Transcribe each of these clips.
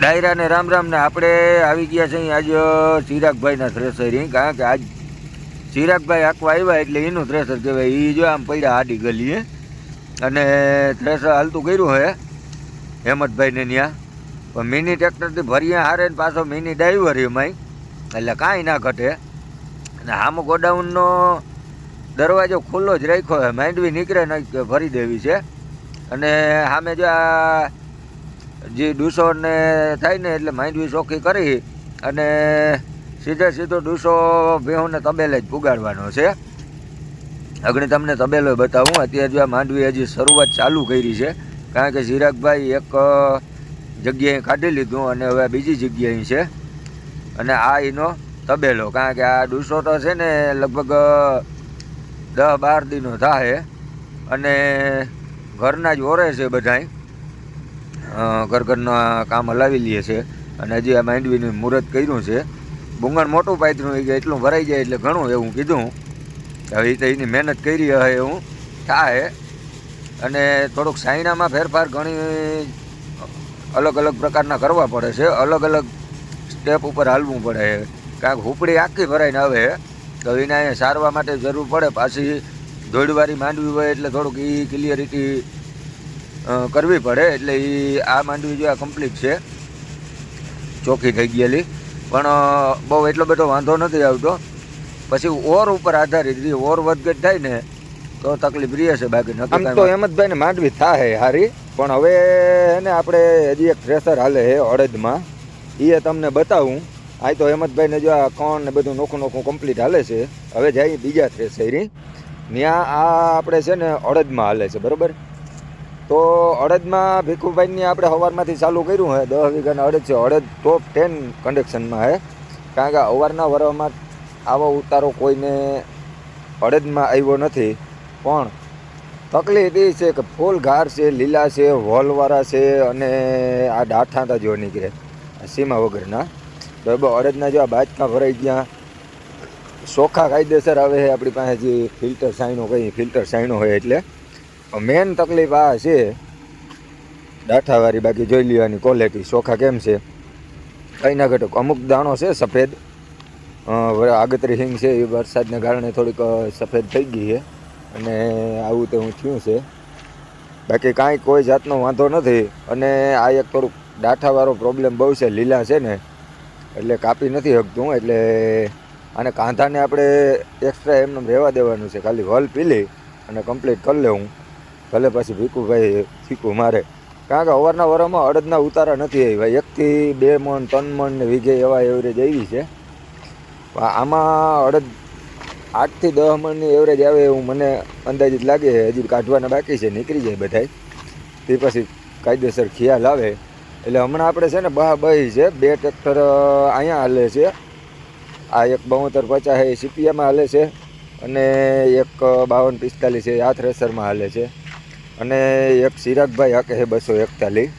ડાયરાને રામ રામ ને આપણે આવી ગયા છે આજ ચિરાગભાઈના થ્રેસરી કારણ કે આજ ચિરાગભાઈ આખવા આવ્યા એટલે એનું થ્રેસર કહેવાય. એ જો આમ પડ્યા આડી ગલીએ. અને થ્રેસર હાલતું કર્યું હે, હેમંતભાઈને ત્યાં. પણ મિની ટ્રેક્ટરથી ભરીએ હારે ને પાછો મિની ડ્રાઈવર એમાંય. એટલે કાંઈ ના ઘટે. અને આમ ગોડાઉનનો દરવાજો ખુલ્લો જ રાખ્યો છે માંડવી નીકળે ને ભરી દેવી છે. અને સામે જો આ જે ડૂસોને થાય ને એટલે માંડવી ચોખ્ખી કરી અને સીધે સીધો ડૂસો ભેહુંને તબેલે જ પુગાડવાનો છે. અગણી તમને તબેલો બતાવું, અત્યારે જો આ માંડવી હજી શરૂઆત ચાલુ કરી છે, કારણ કે ચિરાગભાઈ એક જગ્યાએ કાઢી લીધું અને હવે બીજી જગ્યાએ છે. અને આ એનો તબેલો, કારણ કે આ ડૂસો તો છે ને લગભગ દસ બાર દિનો થાય અને ઘરના જ ઓરે છે બધાય. અ, કામ હલાવી લઈએ છે. અને હજી આ માંડવીનું મુહૂર્ત કર્યું છે. બુંગણ મોટું પાથર્યું એ એટલું ભરાઈ જાય એટલે ઘણું એવું કીધું. હવે તો એની મહેનત કરી હોય એવું થાય. અને થોડુંક સાયણામાં ફેરફાર ઘણી અલગ અલગ પ્રકારના કરવા પડે છે. અલગ અલગ સ્ટેપ ઉપર હાલવું પડે. કારણ હુપડી આખી ભરાઈને આવે. તો એને સારવા માટે જરૂર પડે. પાછી ધોળવારી માંડવી હોય એટલે થોડુંક એ ક્લિયરિટી કરવી પડે એટલે એ આ માંડવી જો આ કમ્પ્લીટ છે. ચોખ્ખી થઈ ગયેલી. પણ બહુ એટલો બધો વાંધો નથી આવતો. પછી ઓર ઉપર આધારિત ઓર વધઘટ થાય ને તો તકલીફ રહી હશે બાકી આમ તો હેમંતભાઈ ને માંડવી થાય હારી પણ હવે ને આપણે હજી એક થ્રેસર હાલે છે અડદમાં. એ તમને બતાવું. આ તો હેમંતભાઈને જો આ કોણ ને બધું નોખું નોખું કમ્પ્લીટ હાલે છે. હવે જાય બીજા થ્રેસરી ત્યાં આ આપણે છે ને અડદમાં હાલે છે બરોબર? તો અડદમાં ભીખુભાઈની આપણે સવારમાંથી ચાલુ કર્યું છે દસ વીઘાના અડદ છે. અડદ ટોપ ટેન કન્ડક્શનમાં છે કારણ કે અવારના વરવામાં આવો ઉતારો કોઈને અડદમાં આવ્યો નથી. પણ તકલીફ એ છે કે ફૂલ ઘાર છે, લીલા છે વોલવાળા છે અને આ ડાઠાંતા જો નીકળે. સીમા વગરના. બરાબર અડદના જો આ બાચકા ભરાઈ ગયા. ચોખ્ખા કાયદેસર આવે છે આપણી પાસે જે ફિલ્ટર સાઈનો કઈ ફિલ્ટર સાઈનો હોય એટલે. મેન તકલીફ આ છે. ડાઠાવાળી બાકી જોઈ લેવાની ક્વોલિટી ચોખા કેમ છે? કંઈ ના ઘટક? અમુક દાણો છે સફેદ. આગતરી હિંગ છે, એ વરસાદને કારણે થોડીક સફેદ થઈ ગઈ છે. અને આવું તેવું થયું છે. બાકી કાંઈ કોઈ જાતનો વાંધો નથી. અને આ એક થોડુંક ડાઠાવાળો પ્રોબ્લેમ બહુ છે, લીલા છે ને. એટલે કાપી નથી શકતું એટલે આને કાંધાને આપણે એક્સ્ટ્રા એમને રહેવા દેવાનું છે. ખાલી વલ પીલી અને કમ્પ્લીટ કરી લેવું. ભલે પછી ભીખુભાઈ ફીકું મારે. કારણ કે અવારના વરોમાં અડદના ઉતારા નથી આવ્યા. એકથી બે મણ, ત્રણ મણ ને વીઘે એવા એવરેજ આવી છે. આમાં અડદ આઠથી દસ મણની એવરેજ આવે એવું મને અંદાજિત લાગે હજી કાઢવાના બાકી છે, નીકળી જાય બધાય. તે પછી કાયદેસર ખ્યાલ આવે. એટલે હમણાં આપણે છે ને બહા બહી છે, બે ટ્રેક્ટર અહીંયા હાલે છે. આ એક બોતેર પચાસ એ સીપીએમાં હાલે છે અને એક બાવન પિસ્તાલીસ એ આ થ્રેસરમાં હાલે છે. અને એક સિરાજભાઈ હકે છે બસો એકતાલીસ.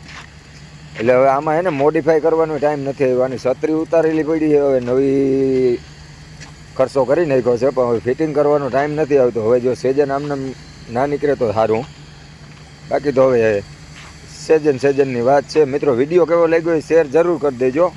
એટલે હવે આમાં એને મોડિફાઈ કરવાનો ટાઈમ નથી આવ્યો. છત્રી ઉતારેલી પડી હવે નવી ખર્ચો કરી નાખ્યો છે, પણ હવે ફિટિંગ કરવાનો ટાઈમ નથી આવતો. હવે જો સેજન આમને ના નીકળે તો સારું. બાકી તો હવે સેજન સેજનની વાત છે. મિત્રો, વીડિયો કેવો લાગ્યો એ શેર જરૂર કરી દેજો.